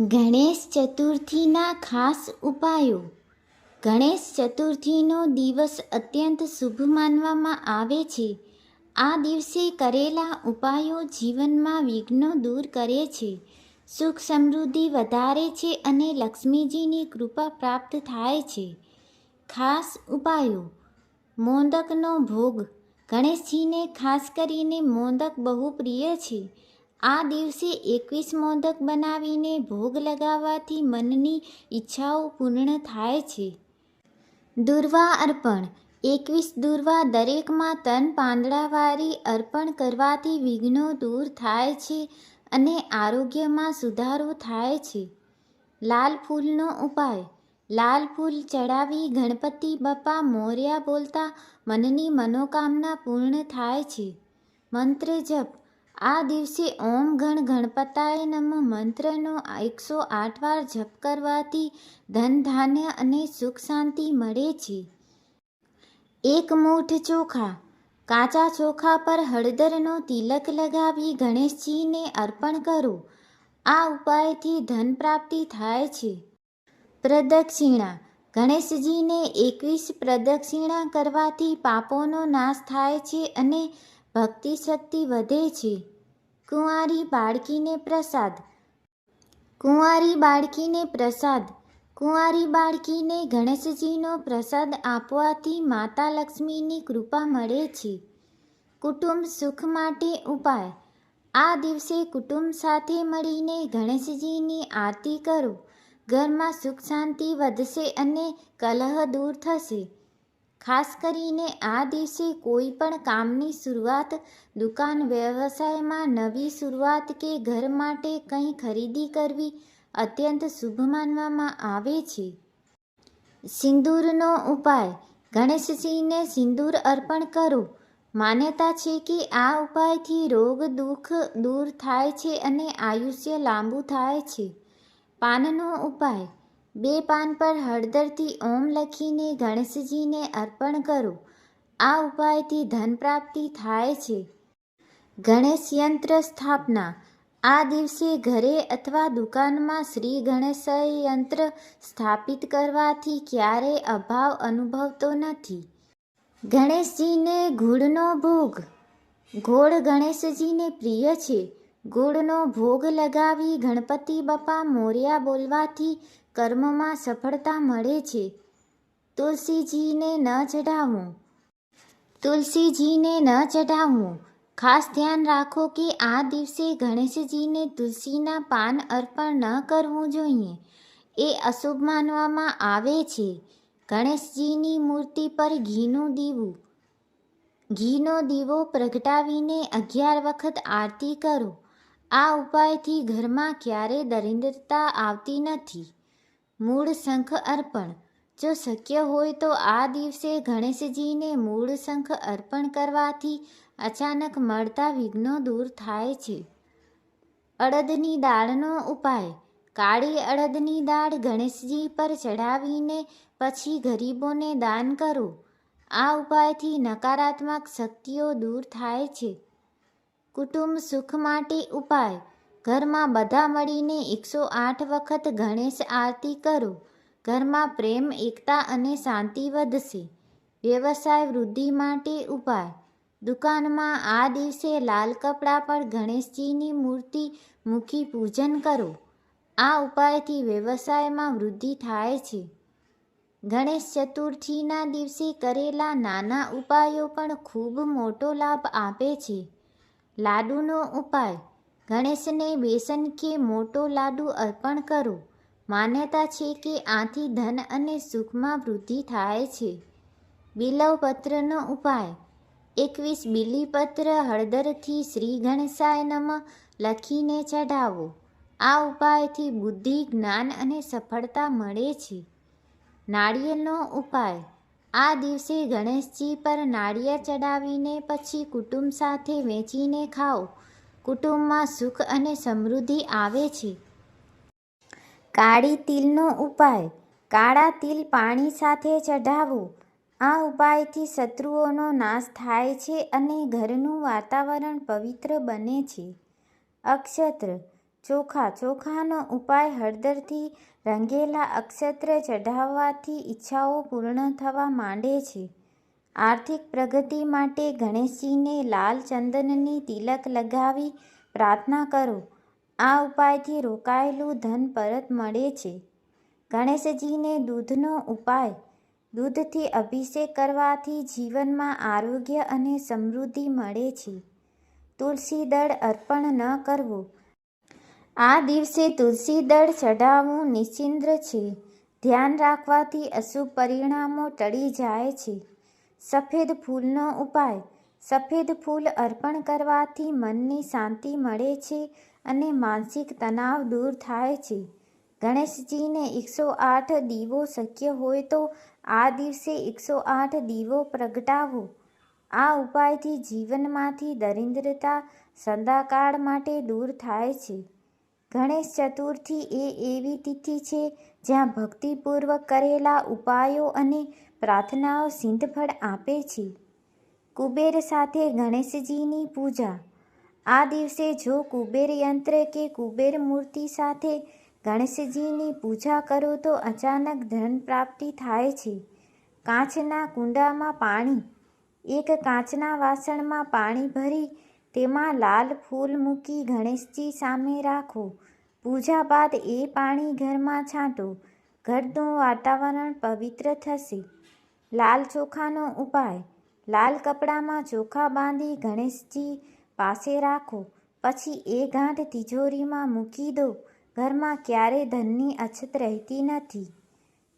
ગણેશ ચતુર્થીના ખાસ ઉપાયો. ગણેશ ચતુર્થીનો દિવસ અત્યંત શુભ માનવામાં આવે છે. આ દિવસે કરેલા ઉપાયો જીવનમાં વિઘ્નો દૂર કરે છે. સુખ સમૃદ્ધિ વધારે છે અને લક્ષ્મીજીની કૃપા પ્રાપ્ત થાય છે. ખાસ ઉપાયો. મોદકનો ભોગ. ગણેશજીને ખાસ કરીને મોદક બહુ પ્રિય છે. આ દિવસે એકવીસ મોદક બનાવીને ભોગ લગાવવાથી મનની ઈચ્છાઓ પૂર્ણ થાય છે. દુર્વા અર્પણ. એકવીસ દુર્વા દરેકમાં તન પાંદડાવાળી અર્પણ કરવાથી વિઘ્નો દૂર થાય છે અને આરોગ્યમાં સુધારો થાય છે. લાલ ફૂલનો ઉપાય. લાલ ફૂલ ચડાવી ગણપતિ બપ્પા મોર્યા બોલતા મનની મનોકામના પૂર્ણ થાય છે. મંત્ર જપ. આ દિવસે ઓમ ગણ ગણપતાય નમ મંત્રનો એકસો આઠ વાર જપ કરવાથી ધન ધાન્ય અને સુખ શાંતિ મળે છે. એક મૂઠ ચોખા. કાચા ચોખા પર હળદરનો તિલક લગાવી ગણેશજીને અર્પણ કરો. આ ઉપાયથી ધન પ્રાપ્તિ થાય છે. પ્રદક્ષિણા. ગણેશજીને એકવીસ પ્રદક્ષિણા કરવાથી પાપોનો નાશ થાય છે અને ભક્તિ શક્તિ વધે છે. કુંવારી બાળકીને પ્રસાદ. કુંવારી બાળકીને પ્રસાદ. કુંવારી બાળકીને ગણેશજીનો પ્રસાદ આપવાથી માતા લક્ષ્મીની કૃપા મળે છે. કુટુંબ સુખ માટે ઉપાય. આ દિવસે કુટુંબ સાથે મળીને ગણેશજીની આરતી કરો. ઘરમાં સુખ શાંતિ વધશે અને કલહ દૂર થશે. ખાસ કરીને આ દિવસે કોઈ પણ કામની શરૂઆત, દુકાન વ્યવસાયમાં નવી શરૂઆત કે ઘર માટે કંઈ ખરીદી કરવી અત્યંત શુભ માનવામાં આવે છે. સિંદૂરનો ઉપાય. ગણેશજીને સિંદૂર અર્પણ કરો. માન્યતા છે કે આ ઉપાયથી રોગ, દુઃખ દૂર થાય છે અને આયુષ્ય લાંબુ થાય છે. પાનનો ઉપાય. બે પાન પર હળદરથી ઓમ લખીને ગણેશજીને અર્પણ કરો. આ ઉપાયથી ધન પ્રાપ્તિ થાય છે. ગણેશ યંત્ર સ્થાપના. આ દિવસે ઘરે અથવા દુકાનમાં શ્રી ગણેશ યંત્ર સ્થાપિત કરવાથી ક્યારેય અભાવ અનુભવતો નથી. ગણેશજીને ગુળનો ભોગ. ગોળ ગણેશજીને પ્રિય છે. ગુળનો ભોગ લગાવી ગણપતિ બપ્પા મોર્યા બોલવાથી કર્મમાં સફળતા મળે છે. તુલસીજીને ન ચઢાવવું તુલસીજીને ન ચઢાવવું ખાસ ધ્યાન રાખો કે આ દિવસે ગણેશજીને તુલસીના પાન અર્પણ ન કરવું જોઈએ. એ અશુભ માનવામાં આવે છે. ગણેશજીની મૂર્તિ પર ઘીનું દીવું. ઘીનો દીવો પ્રગટાવીને અગિયાર વખત આરતી કરો. આ ઉપાયથી ઘરમાં ક્યારેય દરિદ્રતા આવતી નથી. મૂળ શંખ અર્પણ. જો શક્ય હોય તો આ દિવસે ગણેશજીને મૂળ શંખ અર્પણ કરવાથી અચાનક મળતા વિઘ્નો દૂર થાય છે. અડદની દાળનો ઉપાય. કાળી અડદની દાળ ગણેશજી પર ચઢાવીને પછી ગરીબોને દાન કરો. આ ઉપાયથી નકારાત્મક શક્તિઓ દૂર થાય છે. કુટુંબ સુખ માટે ઉપાય. ઘરમાં બધા મળીને એકસો આઠ વખત ગણેશ આરતી કરો. ઘરમાં પ્રેમ, એકતા અને શાંતિ વધશે. વ્યવસાય વૃદ્ધિ માટે ઉપાય. દુકાનમાં આ દિવસે લાલ કપડાં પર ગણેશજીની મૂર્તિ મૂકી પૂજન કરો. આ ઉપાયથી વ્યવસાયમાં વૃદ્ધિ થાય છે. ગણેશ ચતુર્થીના દિવસે કરેલા નાના ઉપાયો પણ ખૂબ મોટો લાભ આપે છે. લાડુનો ઉપાય. ગણેશને બેસન કે મોટો લાડુ અર્પણ કરો. માન્યતા છે કે આથી ધન અને સુખમાં વૃદ્ધિ થાય છે. બિલવપત્રનો ઉપાય. એકવીસ બિલીપત્ર હળદરથી શ્રી ગણેશાય નમ લખીને ચઢાવો. આ ઉપાયથી બુદ્ધિ, જ્ઞાન અને સફળતા મળે છે. નાળિયેરનો ઉપાય. આ દિવસે ગણેશજી પર નાળિયેર ચડાવીને પછી કુટુંબ સાથે વેચીને ખાઓ. કુટુંબમાં સુખ અને સમૃદ્ધિ આવે છે. કાળી તિલનો ઉપાય. કાળા તિલ પાણી સાથે ચઢાવવું આ ઉપાયથી શત્રુઓનો નાશ થાય છે અને ઘરનું વાતાવરણ પવિત્ર બને છે. અક્ષત્ર. ચોખા. ચોખાનો ઉપાય હળદરથી રંગેલા અક્ષત્ર ચઢાવવાથી ઈચ્છાઓ પૂર્ણ થવા માંડે છે. આર્થિક પ્રગતિ માટે ગણેશજીને લાલ ચંદનની તિલક લગાવી પ્રાર્થના કરો. આ ઉપાયથી રોકાયેલું ધન પરત મળે છે. ગણેશજીને દૂધનો ઉપાય. દૂધથી અભિષેક કરવાથી જીવનમાં આરોગ્ય અને સમૃદ્ધિ મળે છે. તુલસી દળ અર્પણ ન કરવું. આ દિવસે તુલસી દળ ચઢાવવું નિશ્ચિંદ્ર છે. ધ્યાન રાખવાથી અશુભ પરિણામો ટળી જાય છે. સફેદ ફૂલનો ઉપાય. સફેદ ફૂલ અર્પણ કરવાથી મનની શાંતિ મળે છે અને માનસિક તણાવ દૂર થાય છે. ગણેશજીને એકસો આઠ દીવો શક્ય હોય તો આ દિવસે એકસો આઠ દીવો પ્રગટાવો. આ ઉપાયથી જીવનમાંથી દરિદ્રતા સદાકાળ માટે દૂર થાય છે. ગણેશ ચતુર્થી એ એવી તિથિ છે જ્યાં ભક્તિપૂર્વક કરેલા ઉપાયો અને પ્રાર્થનાઓ સિંધફળ આપે છે. કુબેર સાથે ગણેશજીની પૂજા. આ દિવસે જો કુબેર યંત્ર કે કુબેર મૂર્તિ સાથે ગણેશજીની પૂજા કરો તો અચાનક ધન પ્રાપ્તિ થાય છે. કાચના કુંડામાં પાણી. એક કાચના વાસણમાં પાણી ભરી તેમાં લાલ ફૂલ મૂકી ગણેશજી સામે રાખો. પૂજા બાદ એ પાણી ઘરમાં છાંટો. ઘરનું વાતાવરણ પવિત્ર થશે. લાલ ચોખાનો ઉપાય. લાલ કપડામાં ચોખા બાંધી ગણેશજી પાસે રાખો. પછી એ ગાંઠ તિજોરીમાં મૂકી દો. ઘરમાં ક્યારેય ધનની અછત રહેતી નથી.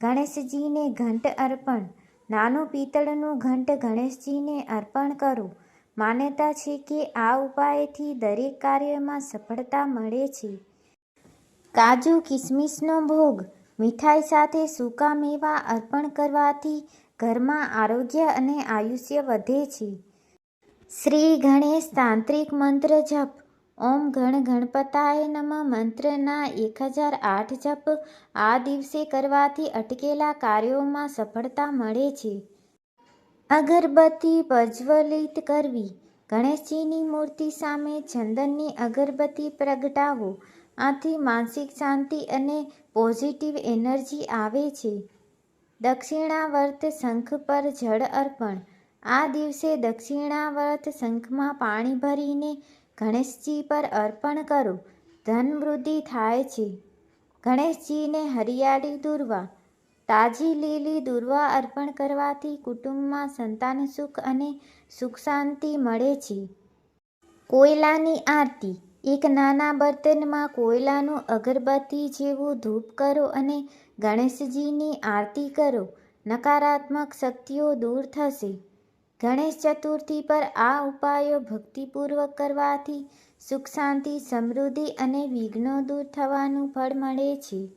ગણેશજીને ઘંટ અર્પણ. નાનું પિત્તળનું ઘંટ ગણેશજીને અર્પણ કરો. માન્યતા છે કે આ ઉપાયથી દરેક કાર્યમાં સફળતા મળે છે. કાજુ કિસમિસનો ભોગ. મીઠાઈ સાથે સૂકા મેવા અર્પણ કરવાથી ઘરમાં આરોગ્ય અને આયુષ્ય વધે છે. શ્રી ગણેશ તાંત્રિક મંત્ર જપ. ઓમ ગણ ગણપતાય નમ મંત્રના એક હજાર આઠ જપ આ દિવસે કરવાથી અટકેલા કાર્યોમાં સફળતા મળે છે. અગરબત્તી પ્રજ્વલિત કરવી. ગણેશજીની મૂર્તિ સામે ચંદનની અગરબત્તી પ્રગટાવો. આથી માનસિક શાંતિ અને પોઝિટિવ એનર્જી આવે છે. દક્ષિણાવર્ત શંખ પર જળ અર્પણ. આ દિવસે દક્ષિણાવર્ત શંખમાં પાણી ભરીને ગણેશજી પર અર્પણ કરો. ધનવૃદ્ધિ થાય છે. ગણેશજીને હરિયાળી દુર્વા. તાજી લીલી દુર્વા અર્પણ કરવાથી કુટુંબમાં સંતાન સુખ અને સુખ શાંતિ મળે છે. કોયલાની આરતી. એક નાના બર્તનમાં કોયલાનું અગરબત્તી જેવું ધૂપ કરો અને ગણેશજીની આરતી કરો. નકારાત્મક શક્તિઓ દૂર થશે. ગણેશ ચતુર્થી પર આ ઉપાયો ભક્તિપૂર્વક કરવાથી સુખ, શાંતિ, સમૃદ્ધિ અને વિઘ્નો દૂર થવાનું ફળ મળે છે.